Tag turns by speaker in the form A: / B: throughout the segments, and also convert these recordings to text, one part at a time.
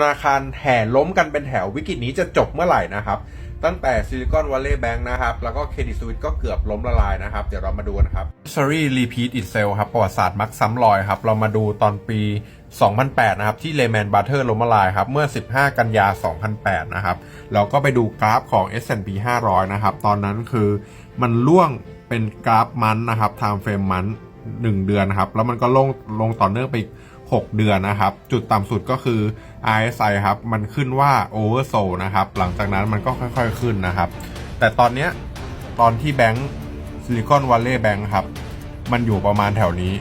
A: ธนาคารแห่ล้มกันเป็นแถววิกฤตนี้จะจบเมื่อไหร่นะครับ ตั้งแต่ซิลิคอนวัลเลย์แบงค์นะครับ แล้วก็เครดิตสวิตก็เกือบล้มละลายนะครับ เดี๋ยวเรามาดูนะครับ History Repeat Itself ครับ ประวัติศาสตร์มักซ้ำรอยครับ เรามาดูตอนปี 2008 นะครับ ที่ Lehman Brothers ล้มละลายครับ เมื่อ 15 กันยา 2008 นะครับ เราก็ไปดูกราฟของ S&P 500 นะครับ ตอนนั้นคือมันล่วงเป็นกราฟมันนะครับ time frame มัน1เดือนนะครับแล้วมันก็ลงลงต่อเนื่องไปอีก6เดือนนะครับจุดต่ำสุดก็คือ RSI ครับ มันขึ้นว่า oversold นะครับ หลังจากนั้นมันก็ค่อยๆขึ้นนะครับ แต่ตอนเนี้ยตอนที่แบงก์ซิลิคอนวัลเลย์แบงก์ครับ มันอยู่ประมาณแถวนี้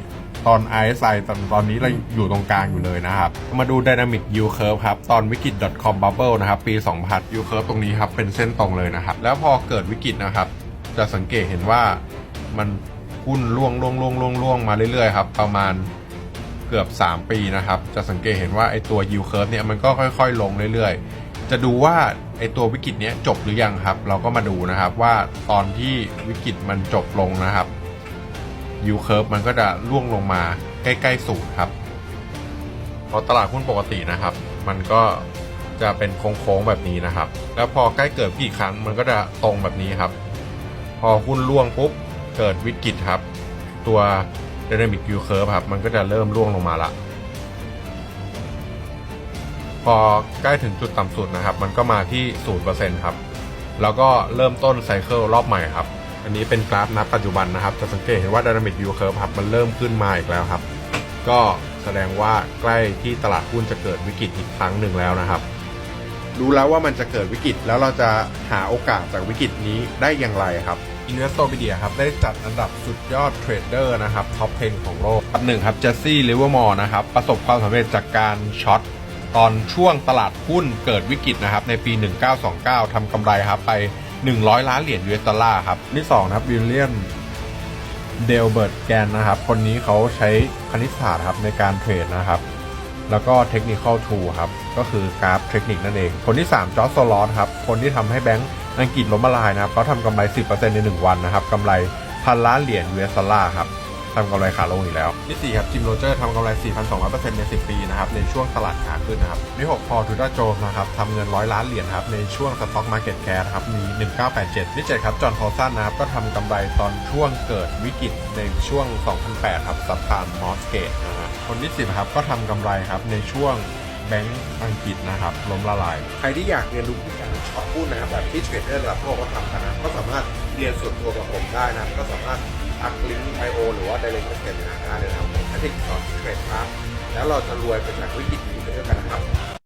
A: ตอน RSI ตอนตอนนี้เราอยู่ตรงกลางอยู่เลยนะครับ มาดู Dynamic Yield Curve ครับ ตอนวิกฤต .com bubble นะครับ ปี 2000 Yield Curve ตรงนี้ครับ เป็นเส้นตรงเลยนะครับ แล้วพอเกิดวิกฤตนะครับ จะสังเกตเห็นว่ามันหุ้นล่วงล่วงล่วงล่วงล่วงมาเรื่อยๆครับ ประมาณ เกือบ 3 ปีนะครับ จะสังเกตเห็นว่าไอตัว yield curve เนี่ยมันก็ค่อยๆ ลงเรื่อยๆ จะดูว่าไอตัววิกฤตเนี้ยจบหรือยังครับ เราก็มาดูนะครับว่าตอนที่วิกฤตมันจบลงนะครับ yield curve มันก็จะล่วงลงมาใกล้ๆศูนย์ครับพราะตลาดหุ้นปกตินะครับ มันก็จะเป็นโค้งๆแบบนี้นะครับ แล้วพอใกล้เกิดกฤตครั้งมันก็จะตรงแบบนี้ครับ พอหุ้นล่วงปุ๊บเกิดวิกฤตครับ ตัว Dynamic Yield Curve ครับ มันก็จะเริ่มร่วงลงมาละ พอใกล้ถึงจุดต่ำสุดนะครับ มันก็มาที่ 0%ครับ แล้วก็เริ่มต้นไซเคิลรอบใหม่ครับ อันนี้เป็นกราฟนับปัจจุบันนะครับ จะสังเกตเห็นว่า Dynamic Yield Curve ครับ มันเริ่มขึ้นมาอีกแล้วครับ ก็แสดงว่าใกล้ที่ตลาดหุ้นจะเกิดวิกฤตอีกครั้งหนึ่งแล้วนะครับรู้แล้วว่ามันจะเกิดวิกฤตแล้วเราจะหาโอกาสจากวิกฤตนี้ได้อย่างไรครับ Investopedia ครับ ได้จัดอันดับสุดยอดเทรดเดอร์นะครับ ท็อป 10 ของโลกอันหนึ่งครับเจสซี่ลิเวอร์มอร์นะครับ ประสบความสำเร็จจากการช็อตตอนช่วงตลาดหุ้นเกิดวิกฤตนะครับ ในปี 1929 ทำกำไรครับ ไป 100 ล้านเหรียญ US ดอลลาร์ครับ ที่2นะครับวิลเลียนเดลเบิร์ตแกนนะครับ คนนี้เขาใช้คณิตศาสตร์ครับในการเทรดนะครับ แล้วก็เทคนิค a l ทูครับ ก็คือกราฟเทคนิคนั่นเอง คนที่ 3จอร์จโซลอสครับ คนที่ทำให้แบงก์ อังกฤษล้มละลายนะครับเขาทำกำไร 10%ใน 1 วันนะครับกำไรพันล้านเหรียญ US ดอลลาร์ครับทำกำไรขาลงอีกแล้ว ที่ 4 ครับจิมโรเจอร์ทำกำไร 4,200%ใน 10 ปีนะครับในช่วงตลาดขาขึ้นนะครับที่6พอทูด้าโจนนะครับทำเงิน 100 ล้านเหรียญครับในช่วงสต็อกมาร์เก็ตแคร์ครับมี 1987ที่7ครับจอห์นพอลสันนะครับก็ทำกำไรตอนช่วงเกิดวิกฤตในช่วง 2008 ครับซับพานมอสเกตนะฮะคนที่ 10 ครับก็ทำกำไรครับในช่วง แบงก์อังกฤษนะครับล้มละลาย ใครที่อยากเรียนรู้วิธีการช็อตหุ้นนะครับแบบที่เทรดเดอร์ระดับโลกเขาทำกันนะก็สามารถเรียนส่วนตัวกับผมได้นะก็สามารถอักลิงก์ไอโอหรือว่า direct message หาได้เลยนะครับผมให้ที่สอนเทรดครับแล้วเราจะรวยไปจากวิกฤตนี้ไปด้วยกันนะครับ